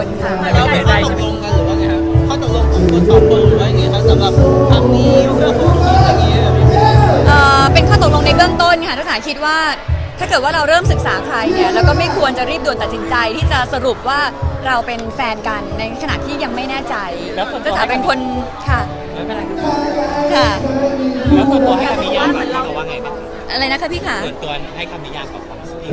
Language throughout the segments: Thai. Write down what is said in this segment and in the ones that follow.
ากขึ้นในอนาคตค่ะ เราเป็นข้อตกลงกันหรือว่าไงครับข้อตกลงของคนสองคนหรือว่าอย่างไงครับสำหรับครั้งนี้เพื่อคู่คิดอย่างเงี้ยเอ่อเป็นข้อตกลงในเบื้องต้นค่ะทัศนาคิดว่า ถ้าเกิดว่าเราเริ่มศึกษาใครเนี่ยแล้วก็ไม่ควรจะรีบด่วนตัดสินใจที่จะสรุปว่าเราเป็นแฟนกันในขณะที่ยังไม่แน่ใจแล้วส่วนตัทัวศนาเป็นคนค่ะไม่เป็นไรครับค่ะ แล้วส่วนตัวให้คำนิยามกับเขาว่าไงบ้างครับอะไรนะคะพี่ค่ะส่วนตัวให้คำนิยามกับของพี่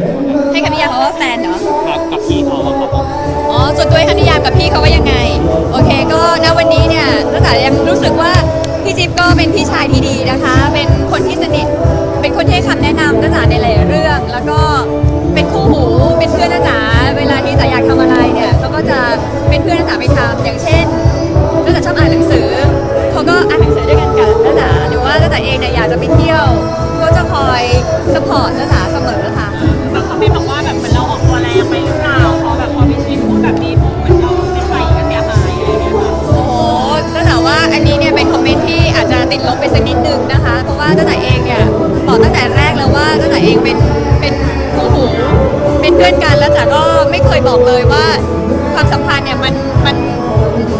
ให้คำนิยามเขาว่าแฟนเหรอครับกับพี่เขาว่าเขาบอกอ๋อ ส่วนตัวให้คำนิยามกับพี่เขาว่ายังไง โอเค ก็ณวันนี้เนี่ยตั้งแต่ยังรู้สึกว่าพี่จิ๊บก็เป็นพี่ชายที่ดีนะคะ เป็นคนที่สนิท เป็นคนที่ให้คำแนะนำตั้งแต่ในหลายเรื่อง แล้วก็เป็นคู่หู เป็นเพื่อน ติดลบไปสักนิดนึงนะคะ เพราะว่าตั้งแต่เองเนี่ยบอกตั้งแต่แรกแล้วว่าตั้งแต่เองเป็นเป็นคู่หูเป็นเพื่อนกันแล้วจ๋าก็ไม่เคยบอกเลยว่าความสัมพันธ์เนี่ยมันมัน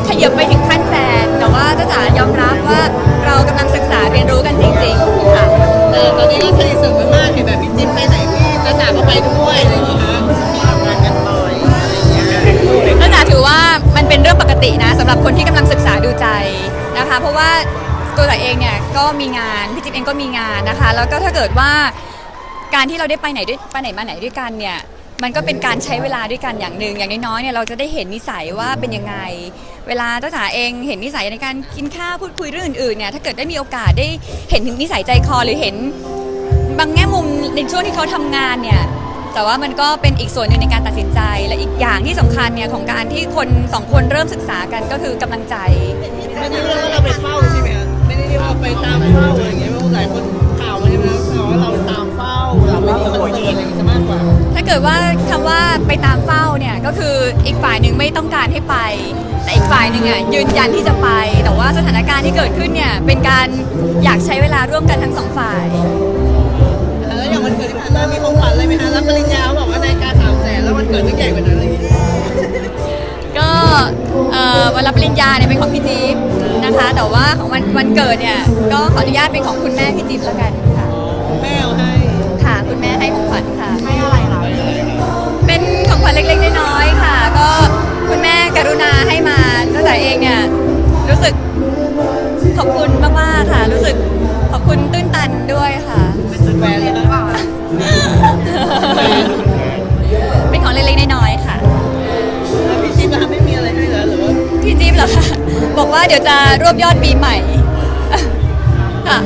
ขยับไปถึงขั้นแฟน แต่ว่าจ้าจ๋ายอมรับว่าเรากำลังศึกษาเรียนรู้กันจริง ๆ ค่ะแต่ตอนนี้ก็สนิทสนมมากเห็นแบบพี่จิ๊บไปไหนพี่จ้าจ๋าก็ไปด้วยอะไรอย่างเงี้ยฮะมีทำงานกันบ่อยอะไรอย่างเงี้ยก็จ๋าถือว่ามันเป็นเรื่องปกตินะสำหรับคนที่กำลังศึกษาดูใจนะคะ เพราะว่า ตัวจ๋าเองเนี่ยก็มีงานพี่จิ๊บเองก็มีงานนะคะ แล้วก็ถ้าเกิดว่าการที่เราได้ไปไหนด้วยไปไหนมาไหนด้วยกันเนี่ยมันก็เป็นการใช้เวลาด้วยกันอย่างหนึ่งอย่างน้อยๆเนี่ยเราจะได้เห็นนิสัยว่าเป็นยังไง เวลาจ้าจ๋าเองเห็นนิสัยในการกินข้าวพูดคุยเรื่องอื่นๆเนี่ยถ้าเกิดได้มีโอกาสได้เห็นถึงนิสัยใจคอหรือเห็นบางแง่มุมในช่วงที่เขาทำงานเนี่ยแต่ว่ามันก็เป็นอีกส่วนหนึ่งในการตัดสินใจ และอีกอย่างที่สำคัญเนี่ยของการที่คนสองคนเริ่มศึกษากันก็คือกำลังใจไม่ได้เรียกว่าเราไปเฝ้าใช่ไหม ฮะไม่ได้เรียกว่าไปตามเฝ้าอะไรอย่างเงี้ยเพราะหลายคนข่าวมันใช่ไหมครับข่าวว่าเราตามเฝ้าเราไม่ได้คอนเสิร์ตอะไรอย่างเงี้ยซะมากกว่าถ้าเกิดว่าคำว่าไปตามเฝ้าเนี่ยก็คืออีกฝ่ายหนึ่งไม่ต้องการให้ไป แต่อีกฝ่ายหนึ่งอะยืนยันที่จะไป แต่ว่าสถานการณ์ที่เกิดขึ้นเนี่ยเป็นการอยากใช้เวลาร่วมกันทั้งสองฝ่ายแล้วอย่างวันเกิดที่ผ่านมามีของขวัญอะไรไหมฮะรับปริญญาเขาบอกว่านาฬิกาสามแสนแล้ววันเกิดต้องใหญ่กว่านั้นอะไรอย่างเงี้ยก็เอ่อวันรับปริญญาเนี่ยเป็นของพี่จิ๊บ นะคะ แต่ว่าของวันวันเกิดเนี่ยก็ขออนุญาตเป็นของคุณแม่พี่จิ๊บแล้วกันค่ะ แม่เอาให้ ค่ะ คุณแม่ให้ของขวัญค่ะ ให้อะไรคะเป็นของขวัญเล็กๆน้อยๆค่ะ ก็คุณแม่กรุณาให้มาตั้งแต่เองเนี่ยรู้สึกขอบคุณมากๆค่ะ รู้สึกขอบคุณตื้นตันด้วยค่ะแฟนเลยนะ ว่าเดี๋ยวจะรวบยอดปีใหม่ ค่ะ